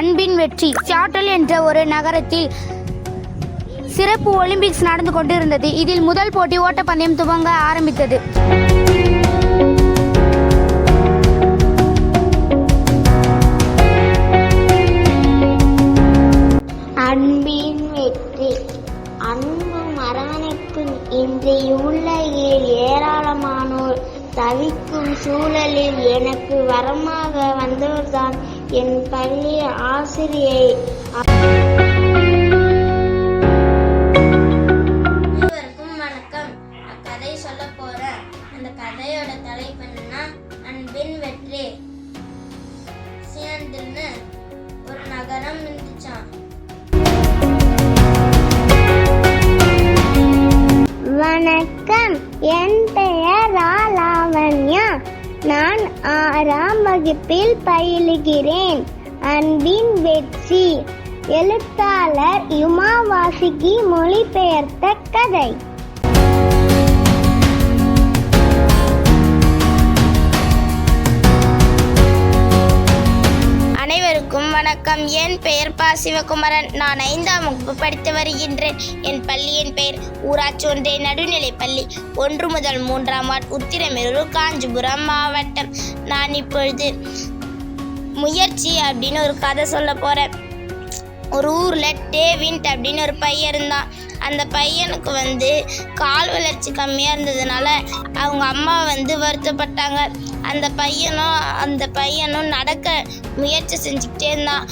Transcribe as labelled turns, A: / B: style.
A: அன்பின் வெற்றி. சியாட்டல் என்ற ஒரு நகரத்தில் சிறப்பு ஒலிம்பிக்ஸ் நடந்து கொண்டிருந்தது. இதில் முதல் போட்டி ஓட்டப்பந்தயம் துவங்க ஆரம்பித்தது.
B: அன்பின் வெற்றி. அன்பும் அரவணைப்பும் இன்றைய உலகில் ஏராளமானோர் தவிக்கும் சூழலில் எனக்கு வரமாக வந்தவர்தான் என் பள்ளி ஆசிரியை.
C: அனைவருக்கும் வணக்கம். கதை சொல்ல போறேன். அந்த கதையோட தலைப்பு என்னன்னா அன்பின் வெற்றி. சியாண்டில்னு ஒரு நகரம் இருந்துச்சான்
B: வணக்கம். என் பெயர் லாவண்யா நான் ஆறாம் வகுப்பில் பயிலுகிறேன். அன்பின் வெற்றி. எழுத்தாளர் யுமா வாசுகி மொழிபெயர்த்த கதை.
C: வணக்கம். என் பெயர் பா. சிவகுமரன். நான் ஐந்தாம் வகுப்பு படித்து வருகின்றேன். என் பள்ளியின் பெயர் ஊராட்சி ஒன்றிய நடுநிலைப் பள்ளி. ஒன்று முதல் மூன்றாம் ஆண்டு உத்திரமேரூர் காஞ்சிபுரம் மாவட்டம். நான் இப்பொழுது முயற்சி அப்படின்னு ஒரு கதை சொல்ல போறேன். ஒரு ஊரில் டேவின்ட் அப்படின்னு ஒரு பையன் இருந்தான். அந்த பையனுக்கு வந்து கால் வளர்ச்சி கம்மியாக இருந்ததுனால அவங்க அம்மா வந்து வருத்தப்பட்டாங்க. அந்த பையனும் அந்த பையனும் நடக்க முயற்சி செஞ்சுக்கிட்டே இருந்தான்.